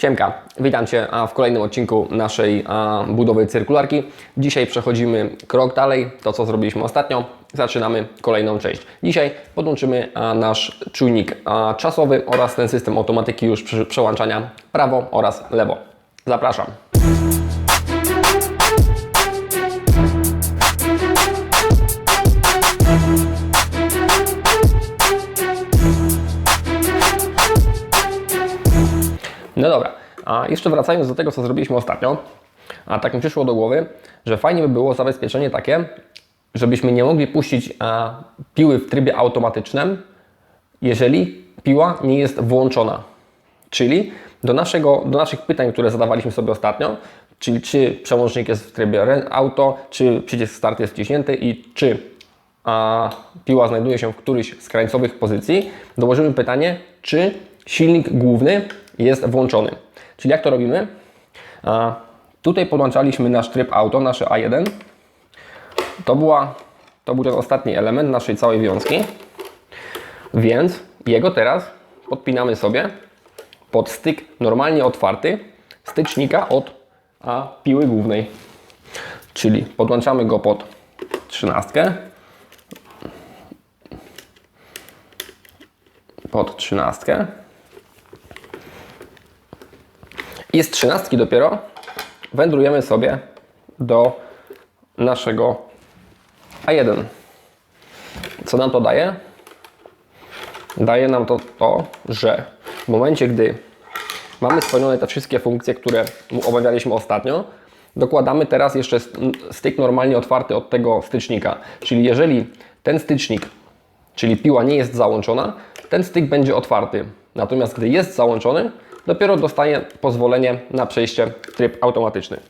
Siemka, witam Cię w kolejnym odcinku naszej budowy cyrkularki. Dzisiaj przechodzimy krok dalej, to co zrobiliśmy ostatnio. Zaczynamy kolejną część. Dzisiaj podłączymy nasz czujnik czasowy oraz ten system automatyki już przełączania prawo oraz lewo. Zapraszam. No dobra, a jeszcze wracając do tego, co zrobiliśmy ostatnio, a tak mi przyszło do głowy, że fajnie by było zabezpieczenie takie, żebyśmy nie mogli puścić a, piły w trybie automatycznym, jeżeli piła nie jest włączona. Czyli do, naszego, do naszych pytań, które zadawaliśmy sobie ostatnio, czyli czy przełącznik jest w trybie auto, czy przycisk start jest wciśnięty i czy a, piła znajduje się w którejś z krańcowych pozycji, dołożymy pytanie, czy silnik główny jest włączony. Czyli jak to robimy? A, tutaj podłączaliśmy nasz tryb auto, nasze A1. To, była, to był ten ostatni element naszej całej wiązki. Więc jego teraz podpinamy sobie pod styk normalnie otwarty stycznika od a, piły głównej. Czyli podłączamy go pod trzynastkę. Pod trzynastkę. I z trzynastki dopiero wędrujemy sobie do naszego A1. Co nam to daje? daje nam to to, że w momencie, gdy mamy spełnione te wszystkie funkcje, które omawialiśmy ostatnio, dokładamy teraz jeszcze st- styk normalnie otwarty od tego stycznika. Czyli jeżeli ten stycznik, czyli piła nie jest załączona, ten styk będzie otwarty. Natomiast gdy jest załączony, dopiero dostaje pozwolenie na przejście w tryb automatyczny.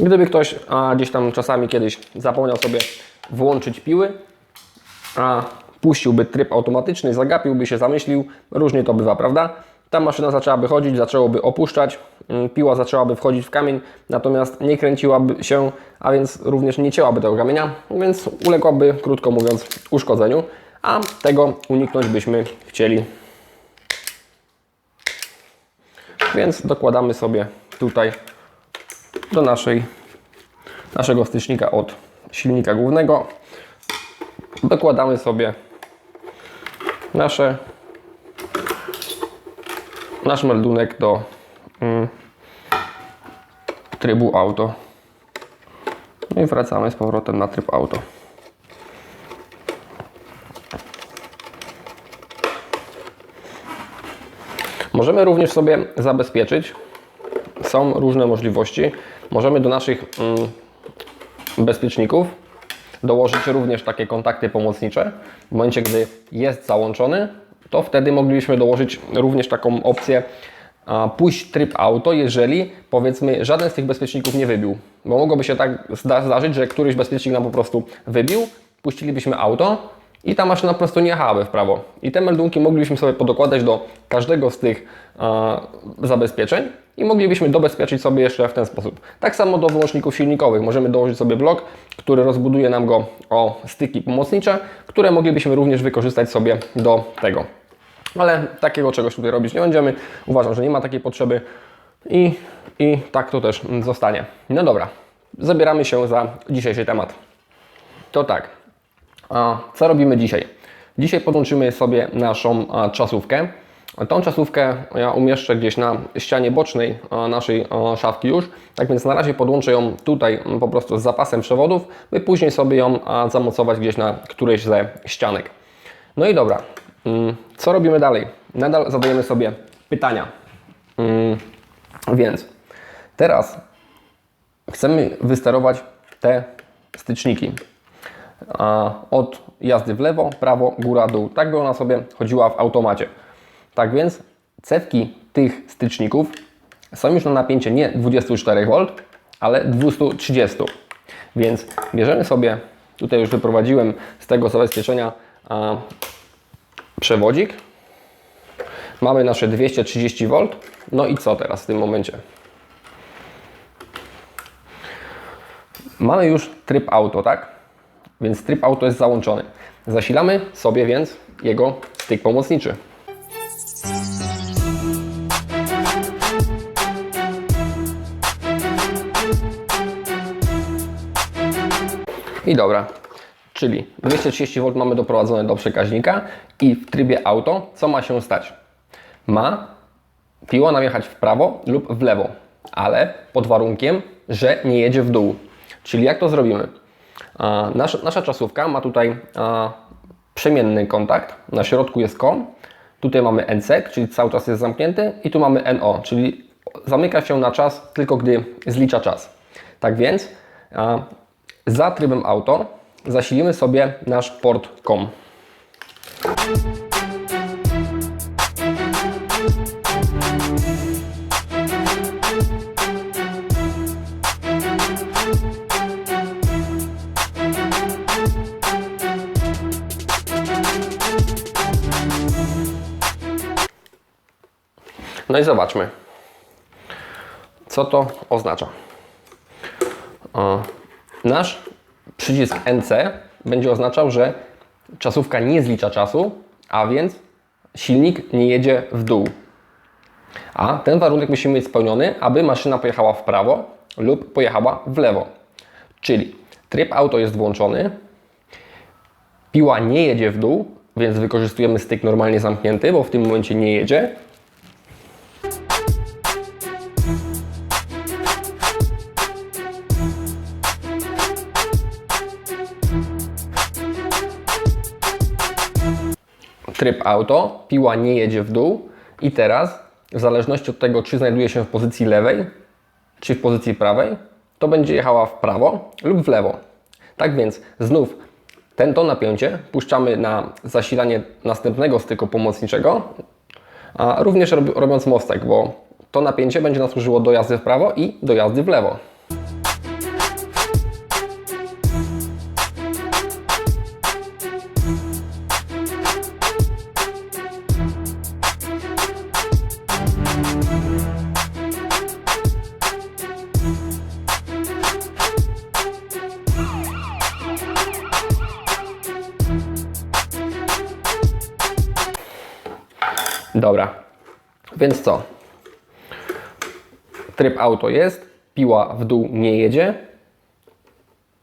Gdyby ktoś a, gdzieś tam czasami kiedyś zapomniał sobie włączyć piły, a puściłby tryb automatyczny, zagapiłby się, zamyślił, różnie to bywa, prawda? Ta maszyna zaczęłaby chodzić, zaczęłoby opuszczać, mm, piła zaczęłaby wchodzić w kamień, natomiast nie kręciłaby się, a więc również nie cięłaby tego kamienia, więc uległaby, krótko mówiąc, uszkodzeniu, a tego uniknąć byśmy chcieli. Więc dokładamy sobie tutaj do naszej, naszego stycznika od silnika głównego. Dokładamy sobie nasze, nasz meldunek do mm, trybu auto. No i wracamy z powrotem na tryb auto. Możemy również sobie zabezpieczyć są różne możliwości. Możemy do naszych mm, bezpieczników dołożyć również takie kontakty pomocnicze. W momencie, gdy jest załączony, to wtedy moglibyśmy dołożyć również taką opcję pójść tryb auto, jeżeli powiedzmy żaden z tych bezpieczników nie wybił. Bo mogłoby się tak zda- zdarzyć, że któryś bezpiecznik nam po prostu wybił, puścilibyśmy auto i ta maszyna po prostu nie jechałaby w prawo. I te meldunki moglibyśmy sobie podokładać do każdego z tych a, zabezpieczeń i moglibyśmy dobezpieczyć sobie jeszcze w ten sposób. Tak samo do wyłączników silnikowych. Możemy dołożyć sobie blok, który rozbuduje nam go o styki pomocnicze, które moglibyśmy również wykorzystać sobie do tego. Ale takiego czegoś tutaj robić nie będziemy. Uważam, że nie ma takiej potrzeby i, i tak to też zostanie. No dobra, zabieramy się za dzisiejszy temat. To tak, a co robimy dzisiaj? Dzisiaj podłączymy sobie naszą czasówkę. Tą czasówkę ja umieszczę gdzieś na ścianie bocznej naszej szafki już. Tak więc na razie podłączę ją tutaj m, po prostu z zapasem przewodów, by później sobie ją zamocować gdzieś na którejś ze ścianek. No i dobra, mm, co robimy dalej? Nadal zadajemy sobie pytania. Mm, Więc teraz chcemy wysterować te styczniki od jazdy w lewo, prawo, góra, dół. Tak by ona sobie chodziła w automacie. Tak więc cewki tych styczników są już na napięcie nie 24 V, ale 230. Więc bierzemy sobie, tutaj już wyprowadziłem z tego zabezpieczenia przewodzik. Mamy nasze 230 V. No i co teraz w tym momencie? Mamy już tryb auto, tak? Więc tryb auto jest załączony. Zasilamy sobie więc jego styk pomocniczy. I dobra, czyli 230V mamy doprowadzone do przekaźnika i w trybie auto co ma się stać? Ma piła nam jechać w prawo lub w lewo, ale pod warunkiem, że nie jedzie w dół. Czyli jak to zrobimy? Nasza, nasza czasówka ma tutaj przemienny kontakt, na środku jest COM, tutaj mamy NSEC, czyli cały czas jest zamknięty i tu mamy NO, czyli zamyka się na czas tylko gdy zlicza czas. Tak więc za trybem auto zasilimy sobie nasz port COM. I zobaczmy, co to oznacza. O, Nasz przycisk NC będzie oznaczał, że czasówka nie zlicza czasu, a więc silnik nie jedzie w dół. A ten warunek musimy mieć spełniony, aby maszyna pojechała w prawo lub pojechała w lewo. Czyli tryb auto jest włączony, piła nie jedzie w dół, więc wykorzystujemy styk normalnie zamknięty, bo w tym momencie nie jedzie. Tryb auto, piła nie jedzie w dół i teraz w zależności od tego, czy znajduje się w pozycji lewej, czy w pozycji prawej, to będzie jechała w prawo lub w lewo. Tak więc znów ten to napięcie puszczamy na zasilanie następnego styku pomocniczego, a również rob, robiąc mostek, bo to napięcie będzie nas służyło do jazdy w prawo i do jazdy w lewo. Dobra, więc co? Tryb auto jest, piła w dół nie jedzie,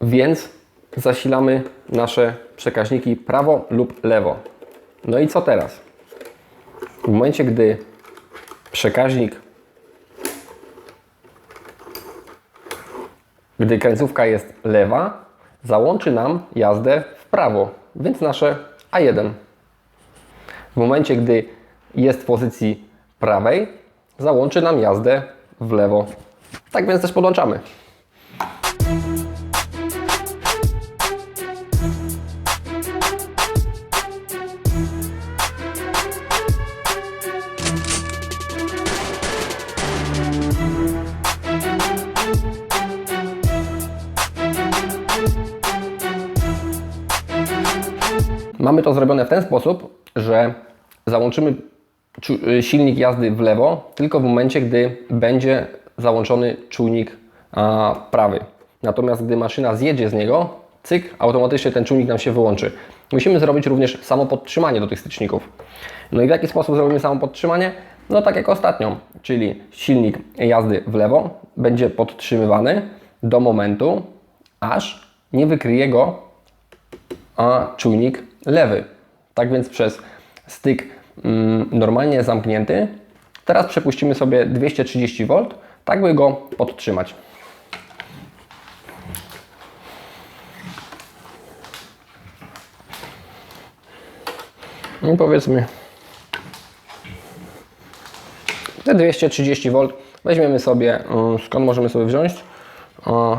więc zasilamy nasze przekaźniki prawo lub lewo. No i co teraz? W momencie, gdy przekaźnik, gdy krańcówka jest lewa, załączy nam jazdę w prawo, więc nasze A1. W momencie, gdy jest w pozycji prawej, załączy nam jazdę w lewo. Tak więc też podłączamy. Mamy to zrobione w ten sposób, że załączymy silnik jazdy w lewo tylko w momencie, gdy będzie załączony czujnik prawy. Natomiast gdy maszyna zjedzie z niego, cyk, automatycznie ten czujnik nam się wyłączy. Musimy zrobić również samo podtrzymanie do tych styczników. No i w jaki sposób zrobimy samo podtrzymanie? No tak jak ostatnio, czyli silnik jazdy w lewo będzie podtrzymywany do momentu, aż nie wykryje go a czujnik lewy. Tak więc przez styk normalnie zamknięty, teraz przepuścimy sobie 230 V, tak by go podtrzymać. I powiedzmy te 230 V weźmiemy sobie, mm, skąd możemy sobie wziąć?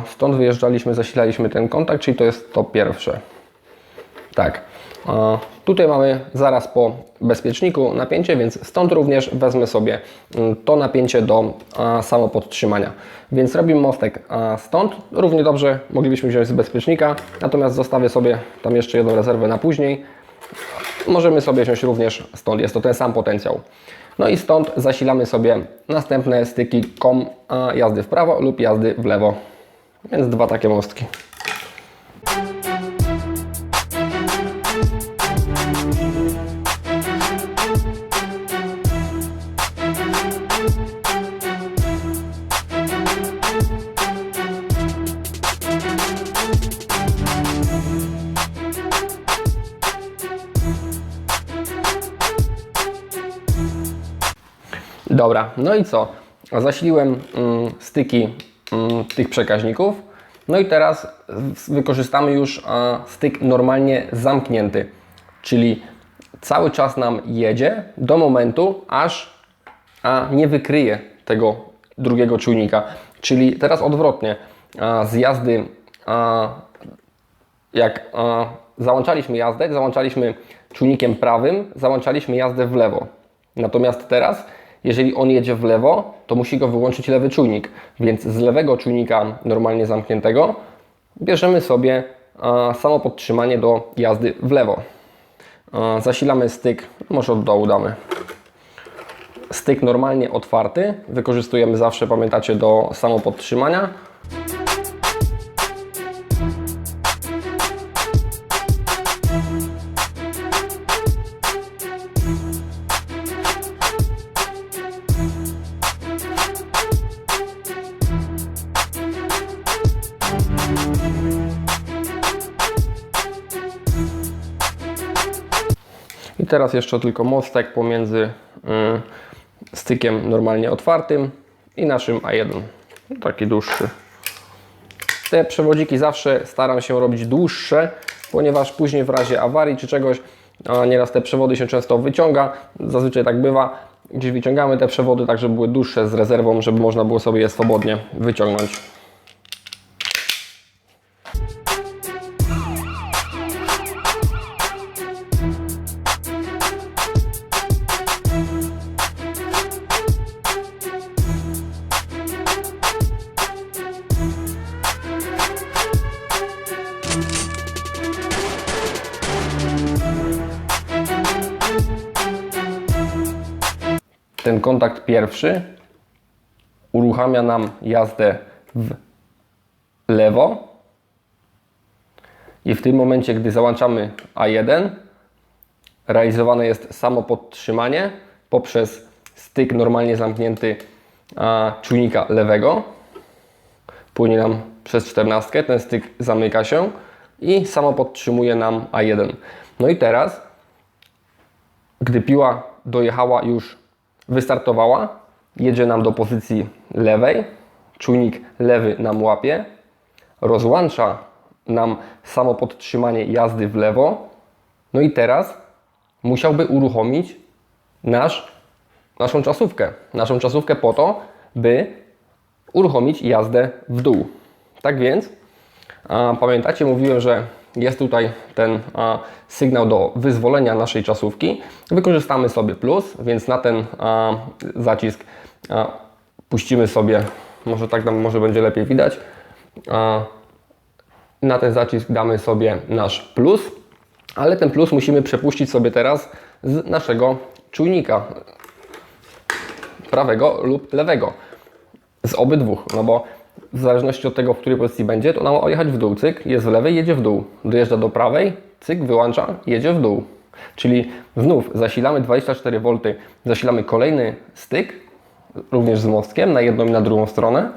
Stąd wyjeżdżaliśmy, zasilaliśmy ten kontakt, czyli to jest to pierwsze. Tak. Tutaj mamy zaraz po bezpieczniku napięcie, więc stąd również wezmę sobie mm, to napięcie do samopodtrzymania. Więc robimy mostek stąd. Równie dobrze moglibyśmy wziąć z bezpiecznika, natomiast zostawię sobie tam jeszcze jedną rezerwę na później. Możemy sobie wziąć również stąd, jest to ten sam potencjał. No i stąd zasilamy sobie następne styki kom jazdy w prawo lub jazdy w lewo. Więc dwa takie mostki. Dobra, no i co? Zasiliłem mm, styki mm, tych przekaźników. No i teraz wykorzystamy już styk normalnie zamknięty, czyli cały czas nam jedzie do momentu, aż nie wykryje tego drugiego czujnika. Czyli teraz odwrotnie, z jazdy jak załączaliśmy jazdę, załączaliśmy czujnikiem prawym, załączaliśmy jazdę w lewo. Natomiast teraz, jeżeli on jedzie w lewo, to musi go wyłączyć lewy czujnik. Więc z lewego czujnika normalnie zamkniętego bierzemy sobie samo podtrzymanie do jazdy w lewo. Zasilamy styk, może od dołu damy. Styk normalnie otwarty, wykorzystujemy zawsze, pamiętacie, do samopodtrzymania. Teraz jeszcze tylko mostek pomiędzy y, stykiem normalnie otwartym i naszym A1. Taki dłuższy. Te przewodziki zawsze staram się robić dłuższe, ponieważ później w razie awarii czy czegoś, a nieraz te przewody się często wyciąga, zazwyczaj tak bywa, gdzieś wyciągamy te przewody tak, żeby były dłuższe z rezerwą, żeby można było sobie je swobodnie wyciągnąć. Ten kontakt pierwszy uruchamia nam jazdę w lewo i w tym momencie, gdy załączamy A1, realizowane jest samo podtrzymanie poprzez styk normalnie zamknięty czujnika lewego. Płynie nam przez 14, ten styk zamyka się i samo podtrzymuje nam A1. No i teraz gdy piła dojechała już, wystartowała, jedzie nam do pozycji lewej, czujnik lewy nam łapie, rozłącza nam samo podtrzymanie jazdy w lewo, no i teraz musiałby uruchomić nasz, naszą czasówkę. Naszą czasówkę po to, by uruchomić jazdę w dół. Tak więc a, pamiętacie, mówiłem, że jest tutaj ten a, sygnał do wyzwolenia naszej czasówki. Wykorzystamy sobie plus, więc na ten a, zacisk a, puścimy sobie, może tak nam może będzie lepiej widać. A, na ten zacisk damy sobie nasz plus, ale ten plus musimy przepuścić sobie teraz z naszego czujnika prawego lub lewego z obydwu, no bo w zależności od tego, w której pozycji będzie, to nam jechać w dół, cyk, jest w lewej, jedzie w dół, dojeżdża do prawej, cyk, wyłącza, jedzie w dół. Czyli znów zasilamy 24V, zasilamy kolejny styk, również z mostkiem, na jedną i na drugą stronę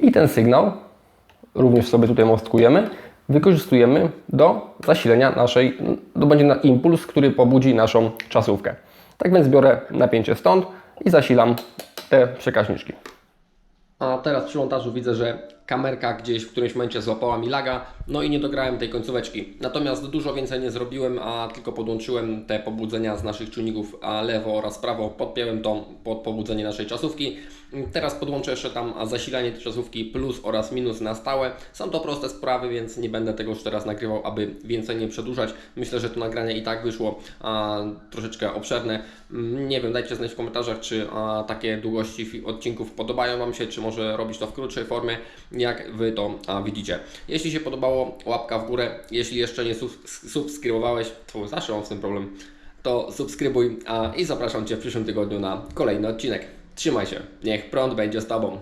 i ten sygnał, również sobie tutaj mostkujemy, wykorzystujemy do zasilenia naszej, to będzie na impuls, który pobudzi naszą czasówkę. Tak więc biorę napięcie stąd i zasilam te przekaźniczki. Teraz przy montażu widzę, że kamerka gdzieś w którymś momencie złapała mi laga, no i nie dograłem tej końcóweczki. Natomiast dużo więcej nie zrobiłem, a tylko podłączyłem te pobudzenia z naszych czujników lewo oraz prawo, podpiąłem to pod pobudzenie naszej czasówki. Teraz podłączę jeszcze tam zasilanie tej czasówki plus oraz minus na stałe. Są to proste sprawy, więc nie będę tego już teraz nagrywał, aby więcej nie przedłużać. Myślę, że to nagranie i tak wyszło a, troszeczkę obszerne. Mm, Nie wiem, dajcie znać w komentarzach, czy a, takie długości odcinków podobają Wam się, czy może robić to w krótszej formie, jak Wy to widzicie. Jeśli się podobało, łapka w górę. Jeśli jeszcze nie sub- subskrybowałeś, to zawsze mam z tym problem, to subskrybuj a, i zapraszam Cię w przyszłym tygodniu na kolejny odcinek. Trzymaj się, niech prąd będzie z Tobą.